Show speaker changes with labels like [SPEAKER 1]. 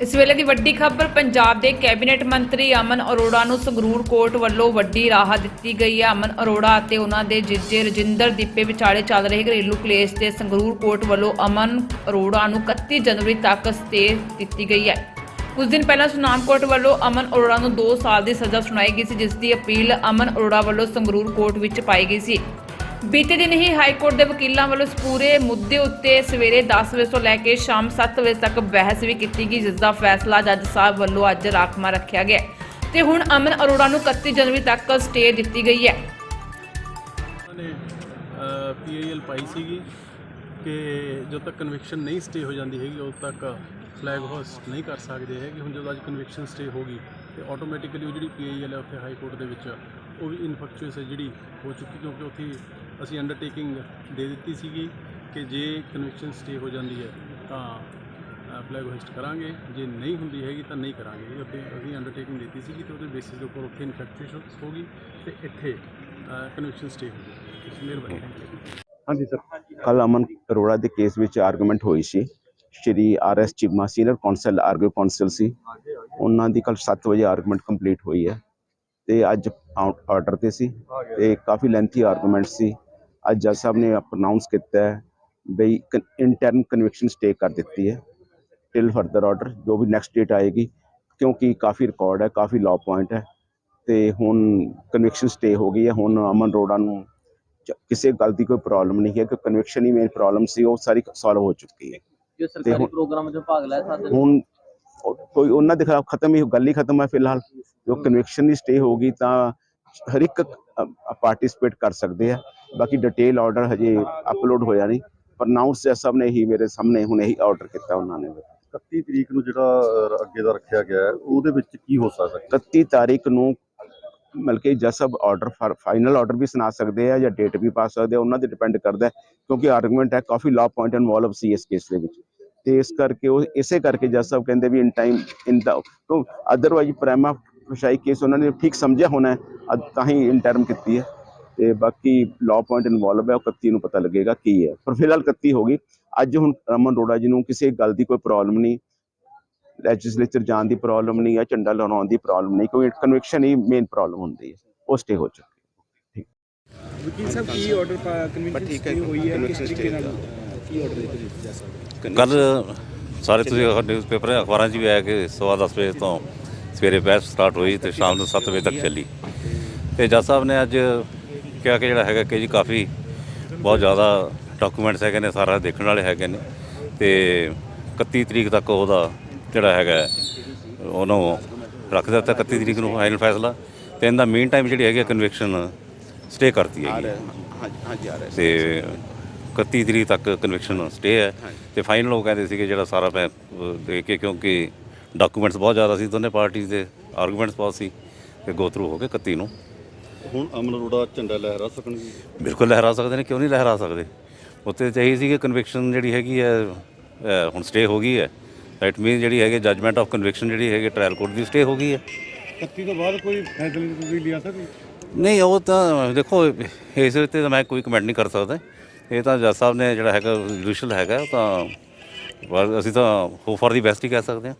[SPEAKER 1] ਇਸ ਵੇਲੇ ਦੀ ਵੱਡੀ ਖਬਰ, ਪੰਜਾਬ ਦੇ ਕੈਬਨਿਟ ਮੰਤਰੀ ਅਮਨ ਅਰੋੜਾ ਨੂੰ ਸੰਗਰੂਰ ਕੋਰਟ ਵੱਲੋਂ ਵੱਡੀ ਰਾਹਤ ਦਿੱਤੀ ਗਈ ਹੈ। ਅਮਨ ਅਰੋੜਾ ਅਤੇ ਉਹਨਾਂ ਦੇ ਜੀਜੇ ਰਜਿੰਦਰ ਦੀਪੇ ਵਿਚਾਲੇ ਚੱਲ ਰਹੇ ਘਰੇਲੂ ਕਲੇਸ਼ ਤੇ ਸੰਗਰੂਰ ਕੋਰਟ ਵੱਲੋਂ ਅਮਨ ਅਰੋੜਾ ਨੂੰ 31 ਜਨਵਰੀ ਤੱਕ ਸਟੇ ਦਿੱਤੀ ਗਈ ਹੈ। ਕੁਝ ਦਿਨ ਪਹਿਲਾਂ ਸੁਨਾਮ ਕੋਰਟ ਵੱਲੋਂ ਅਮਨ ਅਰੋੜਾ ਨੂੰ 2 ਸਾਲ ਦੀ ਸਜ਼ਾ ਸੁਣਾਈ ਗਈ ਸੀ, ਜਿਸ ਦੀ ਅਪੀਲ ਅਮਨ ਅਰੋੜਾ ਵੱਲੋਂ ਸੰਗਰੂਰ ਕੋਰਟ ਵਿੱਚ ਪਾਈ ਗਈ ਸੀ। ਬੀਤੇ ਦਿਨ ਹੀ ਹਾਈ ਕੋਰਟ ਦੇ ਵਕੀਲਾਂ ਵੱਲੋਂ ਇਸ ਪੂਰੇ ਮੁੱਦੇ ਉੱਤੇ ਸਵੇਰੇ 10 ਵਜੇ ਤੋਂ ਲੈ ਕੇ ਸ਼ਾਮ 7 ਵਜੇ ਤੱਕ ਬਹਿਸ ਵੀ ਕੀਤੀ ਗਈ, ਜਿਸ ਦਾ ਫੈਸਲਾ ਜੱਜ ਸਾਹਿਬ ਵੱਲੋਂ ਅੱਜ ਰਾਖਵਾਂ ਰੱਖਿਆ ਗਿਆ ਹੈ। ਤੇ ਹੁਣ ਅਮਨ ਅਰੋੜਾ ਨੂੰ 31 ਜਨਵਰੀ ਤੱਕ ਸਟੇ ਦਿੱਤੀ ਗਈ ਹੈ।
[SPEAKER 2] ਨੇ ਪੀਆਈਐਲ ਪਾਈ ਸੀਗੀ ਕਿ ਜਦੋਂ ਤੱਕ ਕਨਵਿਕਸ਼ਨ ਨਹੀਂ ਸਟੇ ਹੋ ਜਾਂਦੀ ਹੈਗੀ, ਉਦੋਂ ਤੱਕ ਫਲੈਗ ਹੋਸਟ ਨਹੀਂ ਕਰ ਸਕਦੇ ਹੈਗੇ। ਹੁਣ ਜਦੋਂ ਅੱਜ ਕਨਵਿਕਸ਼ਨ ਸਟੇ ਹੋ ਗਈ, ਤੇ ਆਟੋਮੈਟਿਕਲੀ ਉਹ ਜਿਹੜੀ ਪੀਆਈਐਲ ਹੈ ਉੱਥੇ ਹਾਈ ਕੋਰਟ ਦੇ ਵਿੱਚ, ਉਹ ਵੀ ਇਨਫੈਕਚੁਅਸ ਹੈ ਜਿਹੜੀ ਹੋ ਚੁੱਕੀ, ਕਿਉਂਕਿ ਉੱਥੇ ਅਸੀਂ ਅੰਡਰਟੇਕਿੰਗ ਦੇ ਦਿੱਤੀ ਸੀਗੀ ਕਿ ਜੇ ਕਨਵਿਕਸ਼ਨ ਸਟੇ ਹੋ ਜਾਂਦੀ ਹੈ ਤਾਂ ਫਲੈਗ ਹੋਸਟ ਕਰਾਂਗੇ। ਜੇ ਨਹੀਂ ਹੁੰਦੀ ਹੈਗੀ ਤਾਂ ਨਹੀਂ ਕਰਾਂਗੇ। ਉੱਥੇ ਅਸੀਂ ਅੰਡਰਟੇਕਿੰਗ ਦਿੱਤੀ ਸੀਗੀ ਤੇ ਉਹਦੇ ਬੇਸਿਸ ਦੇ ਉੱਪਰ ਉੱਥੇ ਇਨਫੈਕਚੁਅਸ ਹੋ ਗਈ ਤੇ ਇੱਥੇ ਕਨਵਿਕਸ਼ਨ ਸਟੇ ਹੋ ਗਈ। ਇਸ ਮਿਹਰਬਾਨੀ।
[SPEAKER 3] ਹਾਂਜੀ ਸਰ
[SPEAKER 4] ਕੱਲ ਅਮਨ ਅਰੋੜਾ ਦੇ ਕੇਸ ਵਿੱਚ ਆਰਗੂਮੈਂਟ ਹੋਈ ਸੀ। Shri R S Cheema senior counsel argue counsel ਸੀ। ਉਹਨਾਂ ਦੀ ਕੱਲ 7 ਵਜੇ ਆਰਗੂਮੈਂਟ ਕੰਪਲੀਟ ਹੋਈ ਹੈ। ਤੇ ਅੱਜ ਆਰਡਰ ਤੇ ਸੀ। ਤੇ ਕਾਫੀ ਲੈਂਥੀ ਆਰਗੂਮੈਂਟ ਸੀ। ਅੱਜ ਜੱਜ ਸਾਹਿਬ ਨੇ ਅਨਾਉਂਸ ਕੀਤਾ ਹੈ ਬਈ ਇੰਟਰਨ ਕਨਵਿਕਸ਼ਨ ਸਟੇ ਕਰ ਦਿੱਤੀ ਹੈ ਟਿਲ ਫਰਦਰ ਆਰਡਰ ਜੋ ਵੀ ਨੈਕਸਟ ਡੇਟ ਆਏਗੀ ਕਿਉਂਕਿ ਕਾਫੀ ਰਿਕਾਰਡ ਹੈ ਕਾਫੀ ਲਾਅ ਪੁਆਇੰਟ ਹੈ ਤੇ ਹੁਣ ਕਨਵਿਕਸ਼ਨ ਸਟੇ ਹੋ ਗਈ ਹੈ ਹੁਣ ਅਮਨ ਅਰੋੜਾ ਨੂੰ ਕਿਸੇ ਗੱਲ ਦੀ ਕੋਈ ਪ੍ਰੋਬਲਮ ਨਹੀਂ ਹੈ ਕਿ ਕਨਵਿਕਸ਼ਨ ਹੀ ਮੇਨ ਪ੍ਰੋਬਲਮ ਸੀ ਉਹ ਸਾਰੀ ਸੋਲਵ ਹੋ ਚੁੱਕੀ ਹੈ।
[SPEAKER 5] ਜੋ ਸਰਕਾਰੀ ਪ੍ਰੋਗਰਾਮ 'ਚ ਭਾਗ ਲੈ ਸਕਦੇ
[SPEAKER 4] ਹੁਣ ਕੋਈ ਉਹਨਾਂ ਦੇ ਖਿਲਾਫ ਖਤਮ ਹੀ ਗੱਲ ਹੀ ਖਤਮ ਹੈ ਫਿਲਹਾਲ। ਜੋ ਕਨਵਿਕਸ਼ਨ ਦੀ ਸਟੇ ਹੋਗੀ ਤਾਂ ਹਰ ਇੱਕ ਪਾਰਟਿਸਿਪੇਟ ਕਰ ਸਕਦੇ ਆ। ਬਾਕੀ ਡਿਟੇਲ ਆਰਡਰ ਹਜੇ ਅਪਲੋਡ ਹੋਇਆ ਨਹੀਂ। ਪਰ ਨਾਉਂਸ ਜੱਜ ਸਾਹਿਬ ਨੇ ਹੀ ਮੇਰੇ ਸਾਹਮਣੇ ਹੁਣ ਇਹੀ ਆਰਡਰ ਕੀਤਾ ਉਹਨਾਂ ਨੇ।
[SPEAKER 3] 31 ਤਰੀਕ ਨੂੰ ਜਿਹੜਾ ਅਹ, ਅੱਗੇ ਦਾ ਰੱਖਿਆ ਗਿਆ ਹੈ ਉਹਦੇ ਵਿੱਚ ਕੀ ਹੋ ਸਕਦਾ ਹੈ?
[SPEAKER 4] 31 ਤਾਰੀਖ ਨੂੰ ਬਲਕਿ ਜੱਜ ਸਾਹਿਬ ਆਰਡਰ ਫਾਈਨਲ ਆਰਡਰ ਵੀ ਸੁਣਾ ਸਕਦੇ ਆ ਜਾਂ ਡੇਟ ਵੀ ਪਾ ਸਕਦੇ ਆ ਉਹਨਾਂ ਤੇ ਡਿਪੈਂਡ ਕਰਦਾ ਹੈ ਕਿਉਂਕਿ ਆਰਗੂਮੈਂਟ ਹੈ ਕਾਫੀ ਲਾਅ ਪੁਆਇੰਟ ਇਨਵੋਲਵ ਸੀ ਇਸ ਕੇਸ ਦੇ ਵਿੱਚ। ਤੇ ਇਸ ਕਰਕੇ ਉਹ ਇਸੇ ਕਰਕੇ ਜੱਜ ਸਾਹਿਬ ਕਹਿੰਦੇ ਵੀ ਇਨ ਟਾਈਮ ਇਨ ਦਾ ਅਦਰਵਾਈਜ਼ ਪ੍ਰਾਈਮਾ ਫਸ਼ਾਈ ਕੇਸ ਉਹਨਾਂ ਨੇ ਠੀਕ ਸਮਝਿਆ ਹੋਣਾ ਹੈ ਅਦ- ਤਾਂ ਹੀ ਇਨ ਟਰਮ ਕੀਤੀ ਹੈ। ਤੇ ਬਾਕੀ ਲਾਅ ਪੁਆਇੰਟ ਇਨਵੋਲਵ ਹੈ ਉਹ 31 ਨੂੰ ਪਤਾ ਲੱਗੇਗਾ ਕੀ ਹੈ। ਪਰ ਫਿਲਹਾਲ 31 ਹੋ ਗਈ। ਅੱਜ ਹੁਣ ਰਮਨ ਰੋੜਾ ਜੀ ਨੂੰ ਕਿਸੇ ਗੱਲ ਦੀ ਕੋਈ ਪ੍ਰੋਬਲਮ ਨਹੀਂ ਲੈਜਿਸਲੇਚਰ ਜਾਣ ਦੀ ਪ੍ਰੋਬਲਮ ਨਹੀਂ ਹੈ ਝੰਡਾ ਲਹਿਰਾਉਣ ਦੀ ਪ੍ਰੋਬਲਮ ਨਹੀਂ ਕੋਈ ਕਨਵਿਕਸ਼ਨ ਹੀ ਮੇਨ ਪ੍ਰੋਬਲਮ ਹੁੰਦੀ ਹੈ। ਉਹ ਸਟੇ ਹੋ ਚੁੱਕੀ
[SPEAKER 6] ਵਕੀਲ ਸਾਹਿਬ ਕੀ ਆਰਡਰ ਪਾ ਕਨਵੀਨਸ ਹੋਈ ਹੈ? ਕਿਸ ਤਰੀਕੇ ਨਾਲ ਕੀ ਆਰਡਰ ਦਿੱਤੇ ਜੀ ਜੱਜ ਸਾਹਿਬ
[SPEAKER 7] ਕੱਲ ਸਾਰੇ ਤੁਸੀਂ ਨਿਊਜ਼ਪੇਪਰ ਅਖਬਾਰਾਂ 'ਚ ਵੀ ਆਇਆ ਕਿ ਸਵਾ ਦਸ ਵਜੇ ਤੋਂ ਸਵੇਰੇ ਬਹਿਸ ਸਟਾਰਟ ਹੋਈ ਤੇ ਸ਼ਾਮ ਨੂੰ 7 ਵਜੇ ਤੱਕ ਚੱਲੀ। ਤੇ ਜੱਜ ਸਾਹਿਬ ਨੇ ਅੱਜ ਕਿਹਾ ਕਿ ਜਿਹੜਾ ਹੈਗਾ ਕਿ ਜੀ ਕਾਫੀ ਬਹੁਤ ਜ਼ਿਆਦਾ ਡਾਕੂਮੈਂਟਸ ਹੈਗੇ ਨੇ, ਸਾਰਾ ਦੇਖਣ ਵਾਲੇ ਹੈਗੇ ਨੇ ਤੇ 31 ਤਰੀਕ ਤੱਕ ਉਹਦਾ ਜਿਹੜਾ ਹੈਗਾ ਉਹਨੂੰ ਰੱਖ ਦਿੱਤਾ 31 ਤਰੀਕ ਨੂੰ ਫਾਈਨਲ ਫੈਸਲਾ ਤੇ ਇਹਦਾ ਮੇਨ ਟਾਈਮ ਜਿਹੜੀ ਹੈਗੀ ਕਨਵੈਕਸ਼ਨ ਸਟੇ ਕਰਤੀ ਹੈਗੀ
[SPEAKER 4] ਹਾਂਜੀ ਆ ਰਿਹਾ
[SPEAKER 7] ਤੇ 31 ਤਰੀਕ ਤੱਕ ਕਨਵੈਕਸ਼ਨ ਸਟੇ ਹੈ ਤੇ ਫਾਈਨਲ ਉਹ ਕਹਿੰਦੇ ਸੀਗੇ ਜਿਹੜਾ ਸਾਰਾ ਮੈਂ ਦੇ ਕੇ ਕਿਉਂਕਿ ਡਾਕੂਮੈਂਟਸ ਬਹੁਤ ਜ਼ਿਆਦਾ ਸੀ, ਦੋਨੇ ਪਾਰਟੀਆਂ ਦੇ ਆਰਗੂਮੈਂਟਸ ਬਹੁਤ ਸੀ ਤੇ ਗੋ ਥਰੂ ਹੋ ਕੇ 31 ਨੂੰ।
[SPEAKER 3] ਹੁਣ ਅਮਨ ਅਰੋੜਾ ਝੰਡਾ ਲਹਿਰਾ ਸਕਣਗੇ?
[SPEAKER 7] ਬਿਲਕੁਲ ਲਹਿਰਾ ਸਕਦੇ ਨੇ ਕਿਉਂ ਨਹੀਂ ਲਹਿਰਾ ਸਕਦੇ? ਉੱਤੇ ਚਾਹੀ ਸੀ ਕਿ ਕਨਵਿਕਸ਼ਨ ਜਿਹੜੀ ਹੈਗੀ ਹੈ ਅਹ, ਹੁਣ ਸਟੇ ਹੋ ਗੀ ਹੈ। ਦੈਟ ਮੀਨ ਜਿਹੜੀ ਹੈਗੀ ਜਜਮੈਂਟ ਆਫ ਕਨਵਿਕਸ਼ਨ ਜਿਹੜੀ ਹੈਗੀ ਟ੍ਰਾਇਲ ਕੋਰਟ ਦੀ ਸਟੇ ਹੋ ਗਈ ਹੈ।
[SPEAKER 3] 31 ਤੋਂ ਬਾਅਦ ਕੋਈ ਫੈਸਲੇ ਤੁਸੀਂ ਲਿਆ ਸਕਦੇ
[SPEAKER 7] ਨਹੀਂ? ਉਹ ਤਾਂ ਦੇਖੋ ਇਸ ਉੱਤੇ ਤਾਂ ਮੈਂ ਕੋਈ ਕਮੈਂਟ ਨਹੀਂ ਕਰ ਸਕਦਾ। ਇਹ ਤਾਂ ਜੱਜ ਸਾਹਿਬ ਨੇ ਜਿਹੜਾ ਹੈਗਾ ਜੁਡੀਸ਼ੀਅਲ ਹੈਗਾ ਉਹ ਤਾਂ ਬਸ ਅਸੀਂ ਤਾਂ ਹੋਪ ਫॉर ਦੀ ਬੈਸਟ ਹੀ ਕਹਿ ਸਕਦੇ ਹਾਂ।